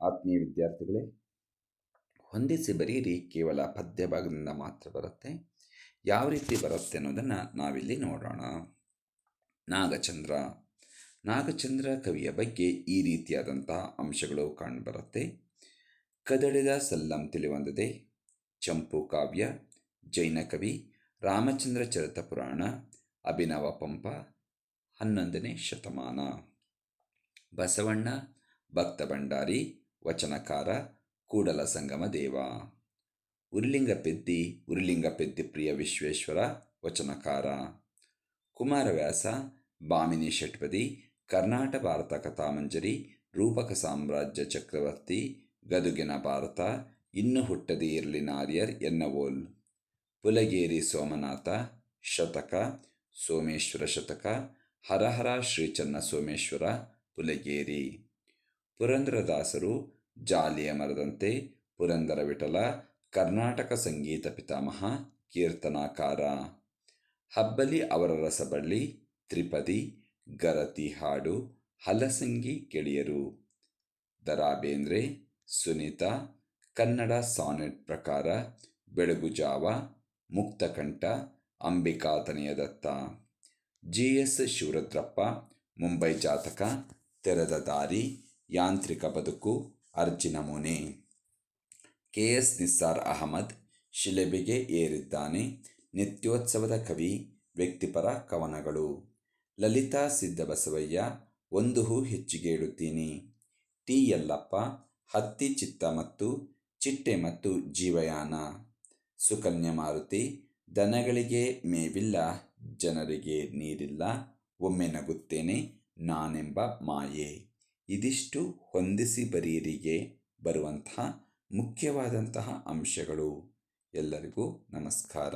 ಆತ್ಮೀಯ ವಿದ್ಯಾರ್ಥಿಗಳೇ, ಹೊಂದಿಸಿ ಬರೀರಿ, ಕೇವಲ ಪದ್ಯ ಭಾಗದಿಂದ ಮಾತ್ರ ಬರುತ್ತೆ. ಯಾವ ರೀತಿ ಬರುತ್ತೆ ಅನ್ನೋದನ್ನು ನಾವಿಲ್ಲಿ ನೋಡೋಣ. ನಾಗಚಂದ್ರ. ನಾಗಚಂದ್ರ ಕವಿಯ ಬಗ್ಗೆ ಈ ರೀತಿಯಾದಂತಹ ಅಂಶಗಳು ಕಂಡುಬರುತ್ತೆ. ಕದಳಿದ ಸಲ್ಲಂ ತಿಳಿವಂದದೆ, ಚಂಪು ಕಾವ್ಯ, ಜೈನ ಕವಿ, ರಾಮಚಂದ್ರ ಚರಿತ ಪುರಾಣ, ಅಭಿನವ ಪಂಪ, ಹನ್ನೊಂದನೇ ಶತಮಾನ. ಬಸವಣ್ಣ, ಭಕ್ತ ಭಂಡಾರಿ ವಚನಕಾರ ಕೂಡಲ ಸಂಗಮ ದೇವ. ಉರಿಲಿಂಗ ಪೆದ್ದಿ ಉರಿಲಿಂಗ ಪೆದ್ದಿ ಪ್ರಿಯ ವಿಶ್ವೇಶ್ವರ, ವಚನಕಾರ. ಕುಮಾರವ್ಯಾಸ, ಬಾಮಿನಿ ಷಟ್ಪದಿ, ಕರ್ನಾಟ ಭಾರತ ಕಥಾಮಂಜರಿ, ರೂಪಕ ಸಾಮ್ರಾಜ್ಯ ಚಕ್ರವರ್ತಿ, ಗದುಗಿನ ಭಾರತ, ಇನ್ನು ಹುಟ್ಟದೇ ಇರಲಿ ನಾರಿಯರ್ ಎನ್ನವೋಲ್ ಪುಲಗೇರಿ ಸೋಮನಾಥ, ಶತಕ, ಸೋಮೇಶ್ವರ ಶತಕ, ಹರಹರ ಶ್ರೀಚನ್ನ ಸೋಮೇಶ್ವರ, ಪುಲಗೇರಿ. ಪುರಂದರದಾಸರು ಜಾಲಿಯ ಮರದಂತೆ ಪುರಂದರ ವಿಠಲ ಕರ್ನಾಟಕ ಸಂಗೀತ ಪಿತಾಮಹ, ಕೀರ್ತನಾಕಾರ. ಹಬ್ಬಲಿ ಅವರ ರಸಬಳ್ಳಿ, ತ್ರಿಪದಿ, ಗರತಿ ಹಾಡು, ಹಲಸಂಗಿ ಗೆಳೆಯರು. ದರಾ ಬೇಂದ್ರೆ ಸುನೀತಾ, ಕನ್ನಡ ಸಾನೆಟ್ ಪ್ರಕಾರ ಬೆಳಗುಜಾವ ಮುಕ್ತಕಂಠ ಅಂಬಿಕಾತನೆಯ ದತ್ತ. ಜಿ ಎಸ್ ಶಿವರುದ್ರಪ್ಪ, ಮುಂಬೈ ಜಾತಕ, ತೆರೆದ ದಾರಿ ಯಾಂತ್ರಿಕ ಬದುಕು ಅರ್ಜಿನ ಮುನಿ ಕೆ. ಎಸ್. ನಿಸ್ಸಾರ್ ಅಹಮದ್, ಶಿಲೆಬೆಗೆ ಏರಿದ್ದಾನೆ. ನಿತ್ಯೋತ್ಸವದ ಕವಿ, ವ್ಯಕ್ತಿಪರ ಕವನಗಳು. ಲಲಿತಾ ಸಿದ್ದಬಸವಯ್ಯ, ಒಂದು ಹೂ ಹೆಚ್ಚಿಗೆ ಇಡುತ್ತೀನಿ ಟಿ. ಯಲ್ಲಪ್ಪ, ಹತ್ತಿ ಚಿತ್ತ ಮತ್ತು ಚಿಟ್ಟೆ ಮತ್ತು ಜೀವಯಾನ. ಸುಕನ್ಯ ಮಾರುತಿ, ದನಗಳಿಗೆ ಮೇವಿಲ್ಲ, ಜನರಿಗೆ ನೀರಿಲ್ಲ, ಒಮ್ಮೆ ನಗುತ್ತೇನೆ ನಾನೆಂಬ ಮಾಯೆ. ಇದಿಷ್ಟು ಹೊಂದಿಸಿ ಬರೀರಿಗೆ ಬರುವಂತಹ ಮುಖ್ಯವಾದಂತಹ ಅಂಶಗಳು. ಎಲ್ಲರಿಗೂ ನಮಸ್ಕಾರ.